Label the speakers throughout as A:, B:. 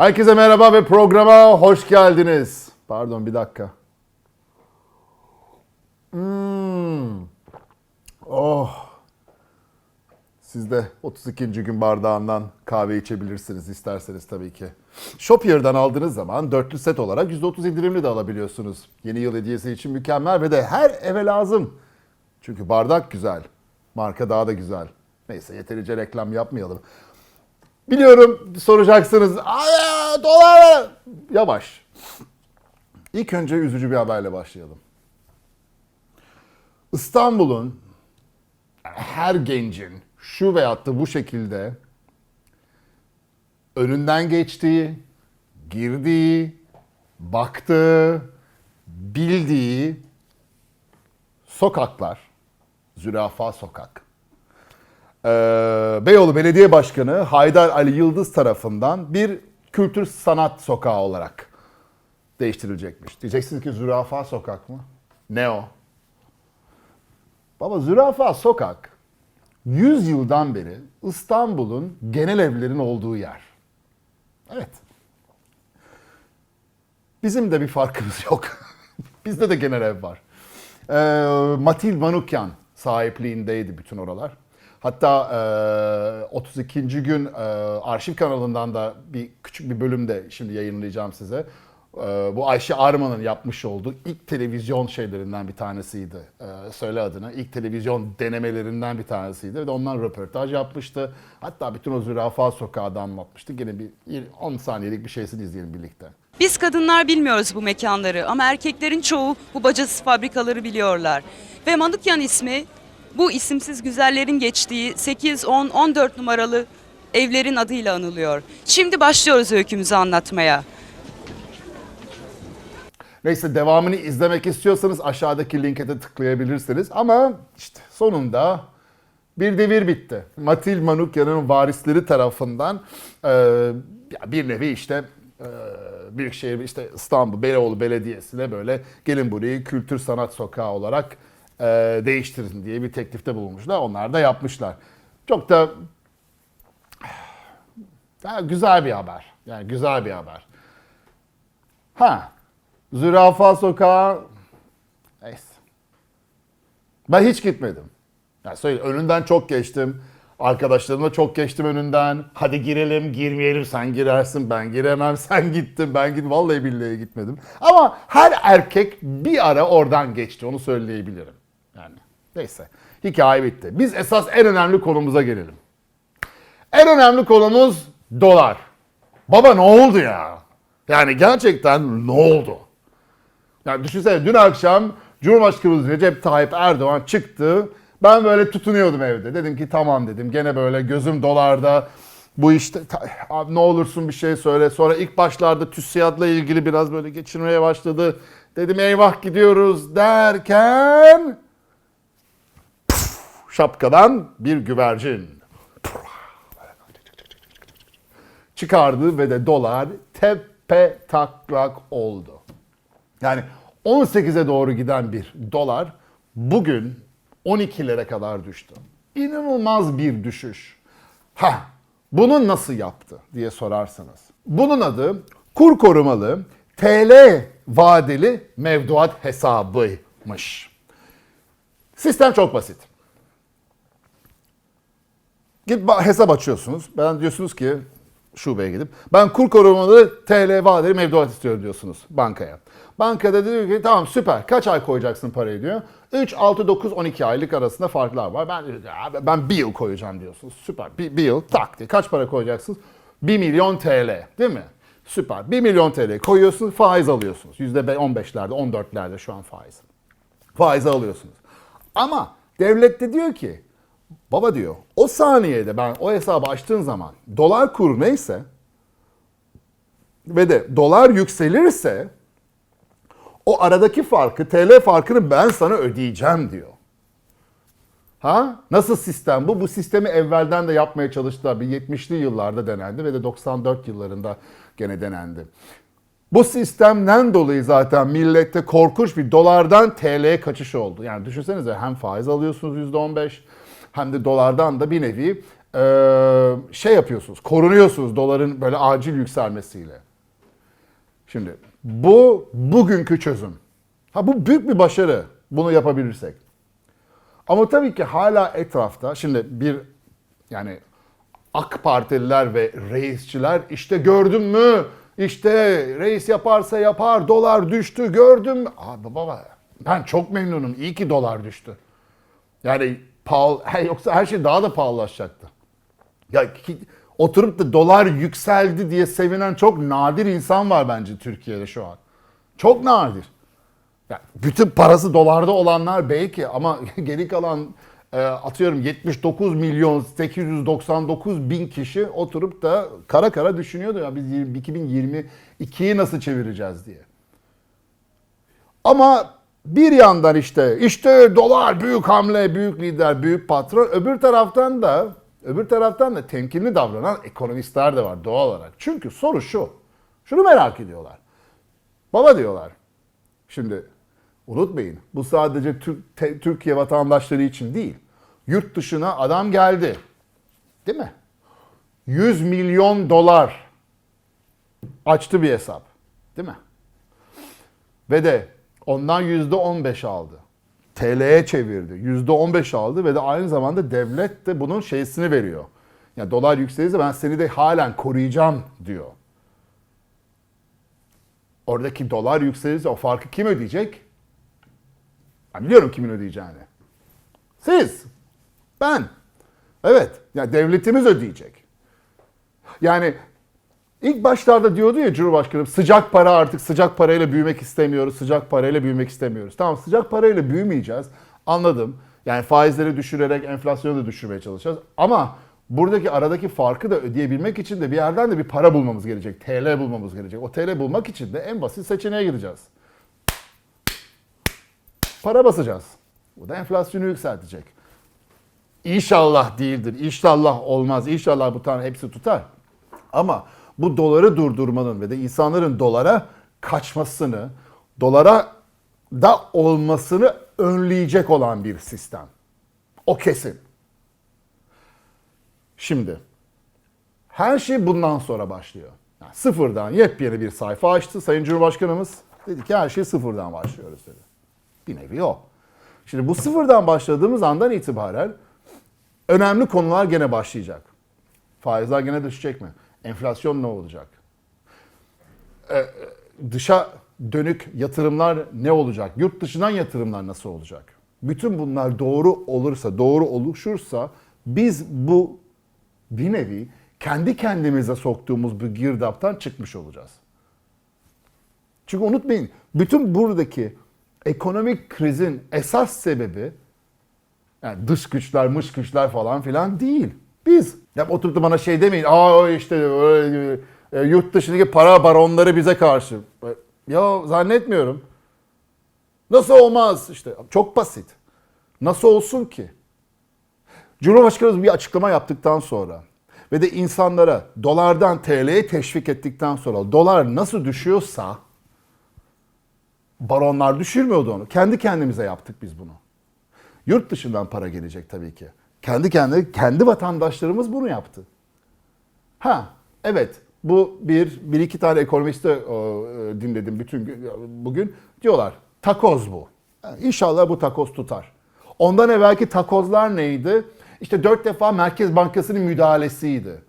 A: Herkese merhaba ve programa hoş geldiniz. Pardon bir dakika. Hmm. Oh. Siz de 32. gün bardağından kahve içebilirsiniz isterseniz tabii ki. Shopier'dan aldığınız zaman dörtlü set olarak %30 indirimli de alabiliyorsunuz. Yeni yıl hediyesi için mükemmel ve de her eve lazım. Çünkü bardak güzel. Marka daha da güzel. Neyse yeterince reklam yapmayalım. Biliyorum soracaksınız. Ay dolar. Yavaş. İlk önce üzücü bir haberle başlayalım. İstanbul'un her gencin şu veyahut da bu şekilde önünden geçtiği, girdiği, baktığı, bildiği sokaklar, Zürafa Sokak. Ee, Beyoğlu Belediye Başkanı Haydar Ali Yıldız tarafından bir kültür sanat sokağı olarak değiştirilecekmiş. Diyeceksiniz ki Zürafa Sokak mı? Ne o? Baba Zürafa Sokak 100 yıldan beri İstanbul'un genel evlerin olduğu yer. Evet. Bizim de bir farkımız yok. Bizde de genel ev var. Ee, Matil Manukyan sahipliğindeydi bütün oralar. Hatta e, 32. gün e, arşiv kanalından da bir küçük bir bölümde şimdi yayınlayacağım size. E, bu Ayşe Arman'ın yapmış olduğu ilk televizyon şeylerinden bir tanesiydi. E, söyle adını. İlk televizyon denemelerinden bir tanesiydi. Ve de ondan röportaj yapmıştı. Hatta bütün o zürafa sokağı da anlatmıştı. Gene bir 10 saniyelik bir şeysini izleyelim birlikte.
B: Biz kadınlar bilmiyoruz bu mekanları ama erkeklerin çoğu bu bacasız fabrikaları biliyorlar. Ve Manukyan ismi bu isimsiz güzellerin geçtiği 8, 10, 14 numaralı evlerin adıyla anılıyor. Şimdi başlıyoruz öykümüzü anlatmaya.
A: Neyse devamını izlemek istiyorsanız aşağıdaki linke de tıklayabilirsiniz. Ama işte sonunda bir devir bitti. Matil Manukyan'ın varisleri tarafından e, bir nevi işte e, Büyükşehir işte İstanbul Beyoğlu Belediyesi'ne böyle gelin burayı kültür sanat sokağı olarak e, değiştirin diye bir teklifte bulunmuşlar. Onlar da yapmışlar. Çok da ya, güzel bir haber. Yani güzel bir haber. Ha, Zürafa Sokağı neyse. Ben hiç gitmedim. Yani söyle önünden çok geçtim. Arkadaşlarımla çok geçtim önünden. Hadi girelim, girmeyelim. Sen girersin, ben giremem. Sen gittin, ben gittim. Vallahi billahi gitmedim. Ama her erkek bir ara oradan geçti. Onu söyleyebilirim. Neyse. Hikaye bitti. Biz esas en önemli konumuza gelelim. En önemli konumuz dolar. Baba ne oldu ya? Yani gerçekten ne oldu? Yani düşünsene dün akşam Cumhurbaşkanımız Recep Tayyip Erdoğan çıktı. Ben böyle tutunuyordum evde. Dedim ki tamam dedim. Gene böyle gözüm dolarda. Bu işte abi ne olursun bir şey söyle. Sonra ilk başlarda TÜSİAD'la ilgili biraz böyle geçirmeye başladı. Dedim eyvah gidiyoruz derken şapkadan bir güvercin çıkardı ve de dolar tepe taklak oldu. Yani 18'e doğru giden bir dolar bugün 12'lere kadar düştü. İnanılmaz bir düşüş. Ha, bunu nasıl yaptı diye sorarsanız. Bunun adı kur korumalı TL vadeli mevduat hesabıymış. Sistem çok basit. Git hesap açıyorsunuz. Ben diyorsunuz ki şubeye gidip ben kur korumalı TL vadeli mevduat istiyorum diyorsunuz bankaya. Bankada diyor ki tamam süper kaç ay koyacaksın parayı diyor. 3, 6, 9, 12 aylık arasında farklar var. Ben ben bir yıl koyacağım diyorsunuz. Süper bir, bir yıl tak diye kaç para koyacaksınız? 1 milyon TL değil mi? Süper 1 milyon TL koyuyorsunuz faiz alıyorsunuz. %15'lerde 14'lerde şu an faiz. Faizi alıyorsunuz. Ama devlet de diyor ki Baba diyor o saniyede ben o hesabı açtığın zaman dolar kuru neyse ve de dolar yükselirse o aradaki farkı TL farkını ben sana ödeyeceğim diyor. Ha? Nasıl sistem bu? Bu sistemi evvelden de yapmaya çalıştılar. Bir 70'li yıllarda denendi ve de 94 yıllarında gene denendi. Bu sistemden dolayı zaten millette korkunç bir dolardan TL'ye kaçış oldu. Yani düşünsenize hem faiz alıyorsunuz %15 hem de dolardan da bir nevi Ee, şey yapıyorsunuz, korunuyorsunuz doların böyle acil yükselmesiyle. Şimdi bu bugünkü çözüm. Ha bu büyük bir başarı bunu yapabilirsek. Ama tabii ki hala etrafta şimdi bir yani AK Partililer ve reisçiler işte gördün mü? İşte reis yaparsa yapar dolar düştü gördün mü? Abi baba ben çok memnunum iyi ki dolar düştü. Yani pahalı yoksa her şey daha da pahalılaşacaktı. Ya ki, oturup da dolar yükseldi diye sevinen çok nadir insan var bence Türkiye'de şu an. Çok nadir. Ya bütün parası dolarda olanlar belki ama geri kalan e, atıyorum 79 milyon 899 bin kişi oturup da kara kara düşünüyordu ya biz 2022'yi nasıl çevireceğiz diye. Ama bir yandan işte işte dolar büyük hamle, büyük lider, büyük patron. Öbür taraftan da öbür taraftan da temkinli davranan ekonomistler de var doğal olarak. Çünkü soru şu. Şunu merak ediyorlar. Baba diyorlar. Şimdi unutmayın bu sadece Türk, te- Türkiye vatandaşları için değil. Yurt dışına adam geldi. Değil mi? 100 milyon dolar açtı bir hesap. Değil mi? Ve de ondan yüzde 15 aldı. TL'ye çevirdi. Yüzde 15 aldı ve de aynı zamanda devlet de bunun şeysini veriyor. Ya dolar yükselirse ben seni de halen koruyacağım diyor. Oradaki dolar yükselirse o farkı kim ödeyecek? Ben biliyorum kimin ödeyeceğini. Siz. Ben. Evet. Ya devletimiz ödeyecek. Yani ilk başlarda diyordu ya Cumhurbaşkanım sıcak para artık sıcak parayla büyümek istemiyoruz. Sıcak parayla büyümek istemiyoruz. Tamam sıcak parayla büyümeyeceğiz. Anladım. Yani faizleri düşürerek enflasyonu da düşürmeye çalışacağız. Ama buradaki aradaki farkı da ödeyebilmek için de bir yerden de bir para bulmamız gerekecek. TL bulmamız gerekecek. O TL bulmak için de en basit seçeneğe gideceğiz. Para basacağız. Bu da enflasyonu yükseltecek. İnşallah değildir. İnşallah olmaz. İnşallah bu tane hepsi tutar. Ama bu doları durdurmanın ve de insanların dolara kaçmasını, dolara da olmasını önleyecek olan bir sistem. O kesin. Şimdi her şey bundan sonra başlıyor. Yani sıfırdan yepyeni bir sayfa açtı Sayın Cumhurbaşkanımız. Dedi ki her şey sıfırdan başlıyoruz dedi. Bir nevi o. Şimdi bu sıfırdan başladığımız andan itibaren önemli konular gene başlayacak. Faizler gene düşecek mi? Enflasyon ne olacak? Ee, dışa dönük yatırımlar ne olacak? Yurt dışından yatırımlar nasıl olacak? Bütün bunlar doğru olursa, doğru oluşursa biz bu bir nevi kendi kendimize soktuğumuz bu girdaptan çıkmış olacağız. Çünkü unutmayın bütün buradaki ekonomik krizin esas sebebi yani dış güçler, mış güçler falan filan değil. Biz. Ya oturup da bana şey demeyin. Aa işte öyle, e, yurt dışındaki para baronları bize karşı. Ya zannetmiyorum. Nasıl olmaz? İşte çok basit. Nasıl olsun ki? Cumhurbaşkanımız bir açıklama yaptıktan sonra ve de insanlara dolardan TL'ye teşvik ettikten sonra dolar nasıl düşüyorsa baronlar düşürmüyordu onu. Kendi kendimize yaptık biz bunu. Yurt dışından para gelecek tabii ki. Kendi kendi kendi vatandaşlarımız bunu yaptı. Ha, evet. Bu bir, bir iki tane ekonomisti e, dinledim bütün gün, bugün. Diyorlar takoz bu. Ha, İnşallah bu takoz tutar. Ondan evvelki takozlar neydi? İşte dört defa Merkez Bankası'nın müdahalesiydi.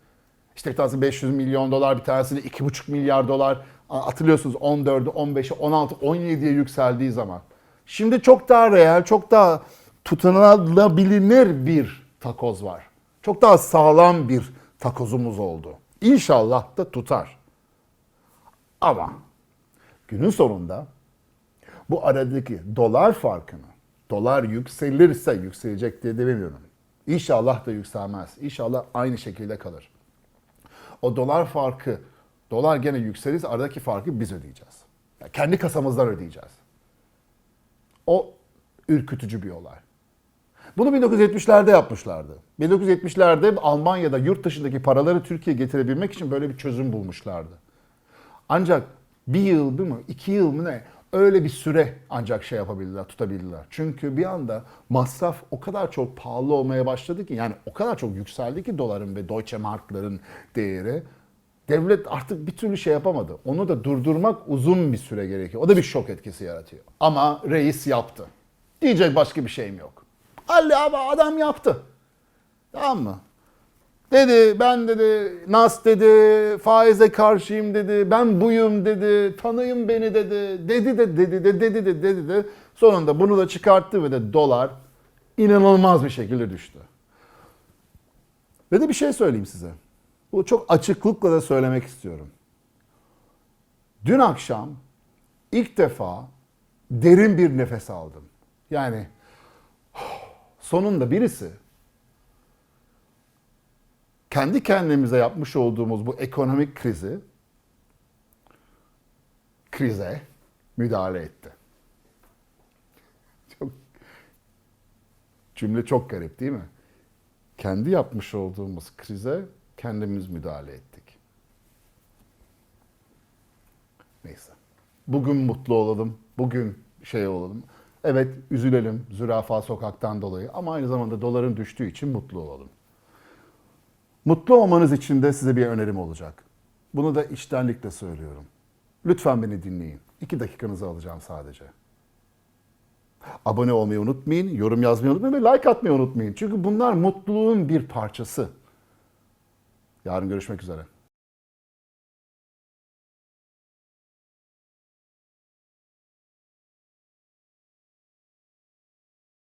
A: İşte bir tanesi 500 milyon dolar, bir tanesi de 2,5 milyar dolar. Hatırlıyorsunuz 14'ü, 15'i, 16, 17'ye yükseldiği zaman. Şimdi çok daha reel, çok daha tutunulabilir bir takoz var. Çok daha sağlam bir takozumuz oldu. İnşallah da tutar. Ama günün sonunda bu aradaki dolar farkını, dolar yükselirse yükselecek diye demiyorum. İnşallah da yükselmez. İnşallah aynı şekilde kalır. O dolar farkı, dolar gene yükselirse aradaki farkı biz ödeyeceğiz. Yani kendi kasamızdan ödeyeceğiz. O ürkütücü bir olay. Bunu 1970'lerde yapmışlardı. 1970'lerde Almanya'da yurt dışındaki paraları Türkiye'ye getirebilmek için böyle bir çözüm bulmuşlardı. Ancak bir yıl değil mi, iki yıl mı ne, öyle bir süre ancak şey yapabildiler, tutabildiler. Çünkü bir anda masraf o kadar çok pahalı olmaya başladı ki yani o kadar çok yükseldi ki doların ve Deutsche Mark'ların değeri. Devlet artık bir türlü şey yapamadı. Onu da durdurmak uzun bir süre gerekiyor. O da bir şok etkisi yaratıyor. Ama reis yaptı. Diyecek başka bir şeyim yok. Ali abi adam yaptı. Tamam mı? Dedi ben dedi Nas dedi faize karşıyım dedi ben buyum dedi tanıyın beni dedi dedi de dedi de dedi de dedi de sonunda bunu da çıkarttı ve de dolar inanılmaz bir şekilde düştü. Ve de bir şey söyleyeyim size. Bu çok açıklıkla da söylemek istiyorum. Dün akşam ilk defa derin bir nefes aldım. Yani sonunda birisi kendi kendimize yapmış olduğumuz bu ekonomik krizi krize müdahale etti. Çok, cümle çok garip değil mi? Kendi yapmış olduğumuz krize kendimiz müdahale ettik. Neyse. Bugün mutlu olalım. Bugün şey olalım. Evet üzülelim zürafa sokaktan dolayı ama aynı zamanda doların düştüğü için mutlu olalım. Mutlu olmanız için de size bir önerim olacak. Bunu da içtenlikle söylüyorum. Lütfen beni dinleyin. İki dakikanızı alacağım sadece. Abone olmayı unutmayın, yorum yazmayı unutmayın ve like atmayı unutmayın. Çünkü bunlar mutluluğun bir parçası. Yarın görüşmek üzere.